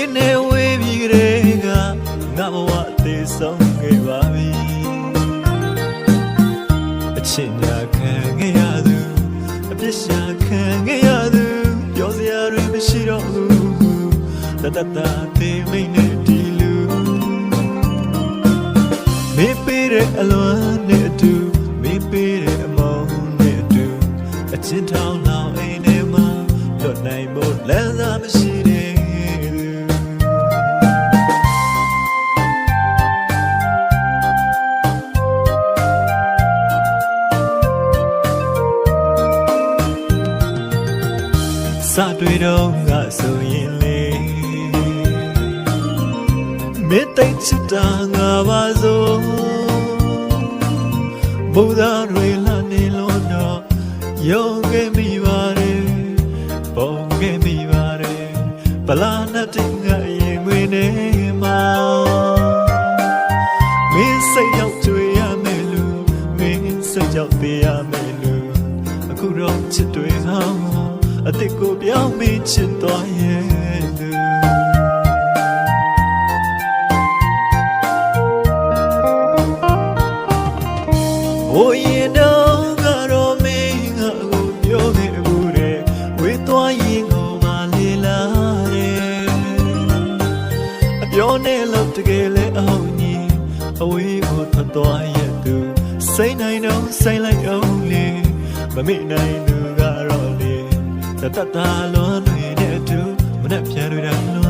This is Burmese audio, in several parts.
င်းနဲ့ဝေးပြီးကလေးကငါဘဝအသေးဆုံးခဲ့ပါပြီအချစ်ညာခံခဲ့ရသူအပြစ်ရှာခံခဲ့ရသူပြောစရာတွေမရှိတော့ဘူးတတတသေးမိတ်နဲ့ဒီလူမင်းပေးတဲ့အလွမ်းနဲ့အတူမင်းပေးတဲ့အမောင်းနဲ့အတူအချစ်ထောင်းလောင်အိမ်ထဲမှာလွတ်နိုင်ဖို့လမ်းစာမရှိ စတွေ့တော့ငါဆိုရင်လေမေတ္တိတ်ချစ်တာငါပါစို့ဘုရားတွေလာနေလို့တော့ယုံခဲ့မိပါတယ်ပုံခဲ့မိပါတယ်ဗလာနဲ့တင်ငါရင်မွေးနေမှာမင်းစိတ်ရောက်ကြွေရမယ်လူမင်းစိတ်ရောက်သေးရမယ်လူအခုတော့ချစ်တွေဟောင်း အစ်စ်ကိုပြောင်းပြီးချစ်သွားရဲ့သူဟိုရင်တော့ကတော့မင်းငါ့ကိုပြောခဲ့ဘူးတဲ့ဝေးသွားရင်ကိုမလေးလာတဲ့အပြောနဲ့လို့တကယ်လဲအောင်ကြီးအဝေးကိုထွက်သွားရဲ့သူစိတ်နိုင်တော့စိတ်လိုက်အောင်လေမမိနိုင်သူကတော့လေ တတတာလွန်တွေနဲ့အတူမနဲ့ပြန်တွေတိုင်းလွ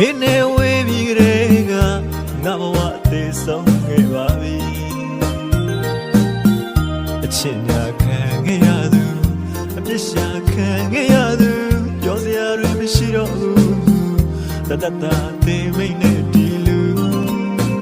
မင်းနဲ့ဝေးပြီးကလေးကငါဘဝအသေးဆုံးခဲ့ပါပြီအချစ်ညာခံခဲ့ရသူအပြစ်ရှာခံခဲ့ရသူပြောစရာတွေမရှိတော့ဘူးတတတသေးမိတ်နဲ့